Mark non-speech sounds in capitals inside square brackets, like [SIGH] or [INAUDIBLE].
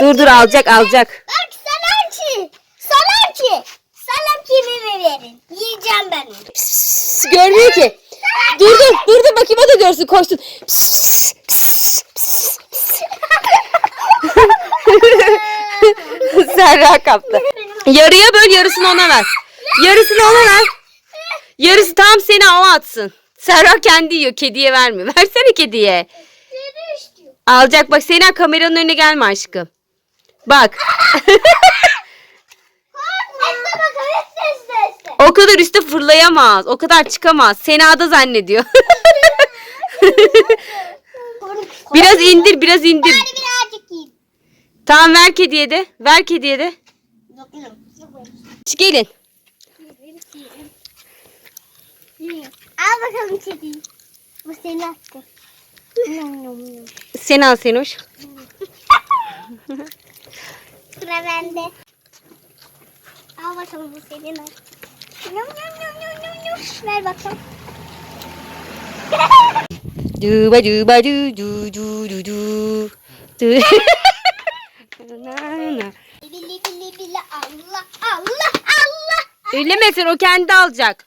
Dur dur alacak alacak. Bak salamçı. Salamçı. Salamçı meme verin. Yiyeceğim ben onu. Pıs, görmüyor ki. Dur dur dur dur bakayım o da görsün koşsun. Pıs, pıs, pıs, pıs. Serra kaptı. Yarıya böl yarısını ona ver. Yarısını ona ver. Yarısı tam seni o atsın. Serra kendi yiyor kediye vermiyor. [LAUGHS] Versene kediye. Alacak bak Sena kameranın önüne gelme aşkım. Bak o kadar üste fırlayamaz. O kadar çıkamaz. Sena da zannediyor. [LAUGHS] biraz indir biraz indir. Hadi birazcık. Tamam ver kediye de. Ver kediye de. Dokunum. Çık gelin. Al bakalım kediyi. Bu nom nom. Sena Senoş. Sıra bende. Al bakalım bu senin hakkın. Nom nom nom nom nom nom. Ver bakalım. Duba duba du du du du du. Du. [LAUGHS] Na, na. Bili bili bili Allah Allah Allah. Ellemesin o kendi alacak.